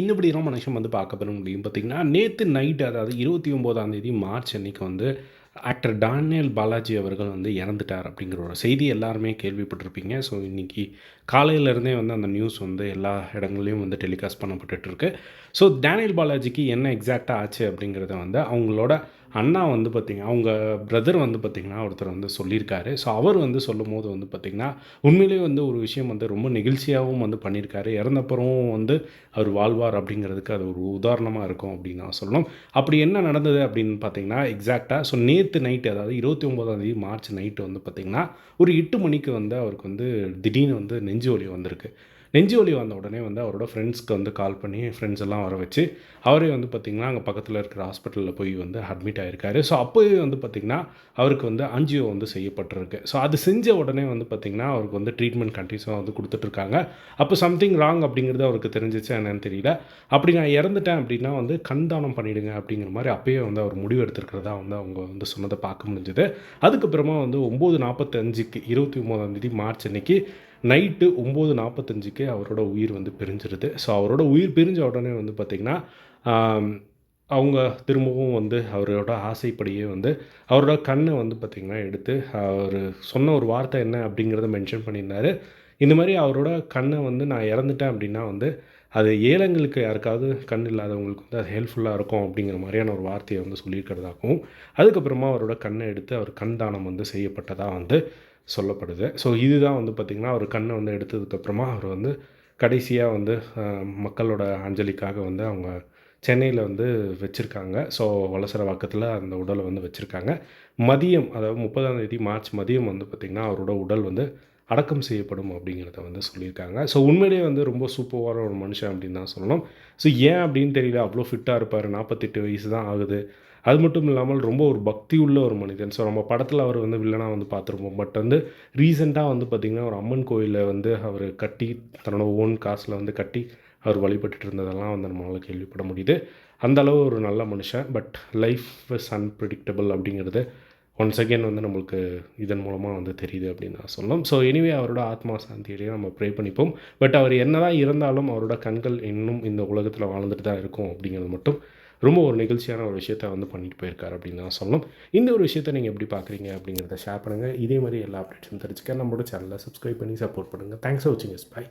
இன்னபடி ரொம்ப மனுஷன் வந்து பார்க்க பெற முடியும். பார்த்தீங்கன்னா நேற்று நைட்டு அதாவது இருபத்தி ஒம்போதாம் தேதி மார்ச் அன்னைக்கு வந்து ஆக்டர் டானியல் பாலாஜி அவர்கள் வந்து இறந்துட்டார் அப்படிங்கிற ஒரு செய்தி எல்லாருமே கேள்விப்பட்டிருப்பீங்க. ஸோ இன்றைக்கி காலையிலேருந்தே வந்து அந்த நியூஸ் வந்து எல்லா இடங்கள்லையும் வந்து டெலிகாஸ்ட் பண்ணப்பட்டுருக்கு ஸோ டேனியல் பாலாஜிக்கு என்ன எக்ஸாக்டாக ஆச்சு அப்படிங்கிறத வந்து அவங்களோட அண்ணா வந்து பார்த்திங்கன்னா அவங்க பிரதர் வந்து பார்த்திங்கன்னா ஒருத்தர் வந்து சொல்லியிருக்காரு. ஸோ அவர் வந்து சொல்லும் போது வந்து பார்த்திங்கன்னா உண்மையிலேயே வந்து ஒரு விஷயம் வந்து ரொம்ப நெகிழ்ச்சியாகவும் வந்து பண்ணியிருக்காரு. இறந்தப்புறமும் வந்து அவர் வாழ்வார் அப்படிங்கிறதுக்கு அது ஒரு உதாரணமாக இருக்கும் அப்படின்னு நான் சொல்லணும். அப்படி என்ன நடந்தது அப்படின்னு பார்த்தீங்கன்னா எக்ஸாக்டாக ஸோ நேற்று நைட்டு அதாவது இருபத்தி ஒம்போதாந்தேதி மார்ச் நைட்டு வந்து பார்த்திங்கன்னா ஒரு எட்டு மணிக்கு வந்து அவருக்கு வந்து திடீர்னு வந்து நெஞ்சு வலி வந்திருக்கு. நெஞ்சு வலி வந்த உடனே வந்து அவரோட ஃப்ரெண்ட்ஸ்க்கு வந்து கால் பண்ணி ஃப்ரெண்ட்ஸ் எல்லாம் வர வச்சு அவரே வந்து பார்த்திங்கன்னா அங்கே பக்கத்தில் இருக்கிற ஹாஸ்பிட்டலில் போய் வந்து அட்மிட் ஆகிருக்காரு ஸோ அப்போவே வந்து பார்த்திங்கன்னா அவருக்கு வந்து அஞ்சியோ வந்து செய்யப்பட்டிருக்கு. ஸோ அது செஞ்ச உடனே வந்து பார்த்திங்கன்னா அவருக்கு வந்து ட்ரீட்மெண்ட் கண்டினியூஸாக வந்து கொடுத்துட்ருக்காங்க அப்போ சம்திங் ராங் அப்படிங்கிறது அவருக்கு தெரிஞ்சிச்சு என்னன்னு தெரியல. அப்படி நான் இறந்துட்டேன் அப்படின்னா வந்து கண் தானம் பண்ணிவிடுங்க அப்படிங்கிற மாதிரி அப்பயே வந்து அவர் முடிவு எடுத்திருக்கிறதா வந்து அவங்க வந்து சொன்னதை பார்க்க முடிஞ்சுது. அதுக்கப்புறமா வந்து ஒம்பது நாற்பத்தஞ்சுக்கு இருபத்தி ஒம்போதாம் தேதி மார்ச் அன்னைக்கு நைட்டு ஒம்பது நாற்பத்தஞ்சுக்கு அவரோட உயிர் வந்து பிரிஞ்சிருது. ஸோ அவரோட உயிர் பிரிஞ்ச உடனே வந்து பார்த்திங்கன்னா அவங்க திரும்பவும் வந்து அவரோட ஆசைப்படியே வந்து அவரோட கண்ணை வந்து பார்த்திங்கன்னா எடுத்து அவர் சொன்ன ஒரு வார்த்தை என்ன அப்படிங்கிறத மென்ஷன் பண்ணியிருந்தாரு. இந்த மாதிரி அவரோட கண்ணை வந்து நான் இறந்துட்டேன் அப்படின்னா வந்து அது ஏழைங்களுக்கு யாருக்காவது கண் இல்லாதவங்களுக்கு வந்து அது ஹெல்ப்ஃபுல்லாக இருக்கும் அப்படிங்கிற மாதிரியான ஒரு வார்த்தையை வந்து சொல்லியிருக்கிறதாகவும் அதுக்கப்புறமா அவரோட கண்ணை எடுத்து அவர் கண் தானம் வந்து செய்யப்பட்டதாக வந்து சொல்லப்படுது. ஸோ இதுதான் வந்து பார்த்திங்கன்னா அவர் கண்ணை வந்து எடுத்ததுக்கப்புறமா அவர் வந்து கடைசியாக வந்து மக்களோட அஞ்சலிக்காக வந்து அவங்க சென்னையில் வந்து வச்சுருக்காங்க. ஸோ வலசரவாக்கத்தில் அந்த உடலை வந்து வச்சுருக்காங்க. மதியம் அதாவது முப்பதாம் தேதி மார்ச் மதியம் வந்து பார்த்திங்கன்னா அவரோட உடல் வந்து அடக்கம் செய்யப்படும் அப்படிங்கிறத வந்து சொல்லியிருக்காங்க. ஸோ உண்மையிலேயே வந்து ரொம்ப சூப்பரான ஒரு மனுஷன் அப்படின்னு தான் சொல்லணும். ஸோ ஏன் அப்படின்னு தெரியல. அவ்வளோ ஃபிட்டாக இருப்பார். நாற்பத்தெட்டு வயசு தான் ஆகுது. அது மட்டும் இல்லாமல் ரொம்ப ஒரு பக்தி உள்ள ஒரு மனிதன். ஸோ நம்ம படத்தில் அவர் வந்து வில்லனாக வந்து பார்த்துருப்போம். பட் வந்து ரீசெண்டாக வந்து பார்த்திங்கன்னா ஒரு அம்மன் கோயிலில் வந்து அவர் கட்டி தன்னோட ஓன் காசில் வந்து கட்டி அவர் வழிபட்டுட்டு இருந்ததெல்லாம் வந்து நம்மளால் கேள்விப்பட முடியுது. அந்த அளவு ஒரு நல்ல மனுஷன். பட் லைஃப் இஸ் அன்பிரடிக்டபிள் அப்படிங்கிறது ஒன்ஸ் அகேன் வந்து நம்மளுக்கு இதன் மூலமாக வந்து தெரியுது அப்படின்னு நான் சொல்லலாம் ஸோ எனிவே அவரோட ஆத்மா சாந்தியிலேயே நம்ம ப்ரே பண்ணிப்போம். பட் அவர் என்னதான் இருந்தாலும் அவரோட கண்கள் இன்னும் இந்த உலகத்தில் வாழ்ந்துட்டு தான் இருக்கும் அப்படிங்கிறது மட்டும் ரொம்ப ஒரு நிகழ்ச்சியான ஒரு விஷயத்த வந்து பண்ணிட்டு போயிருக்காரு அப்படின்னு நான் சொல்லணும். இந்த ஒரு விஷயத்தை நீங்கள் எப்படி பார்க்குறீங்க அப்படிங்கிறத ஷேர் பண்ணுங்கள் இதே மாதிரி எல்லா அப்டேட்ஸும் தெரிஞ்சுக்க. நம்மளோட சேனலை சப்ஸ்கிரைப் பண்ணி சப்போர்ட் பண்ணுங்கள் தேங்க்ஸ் ஃபார் வாட்சிங் எஸ் பை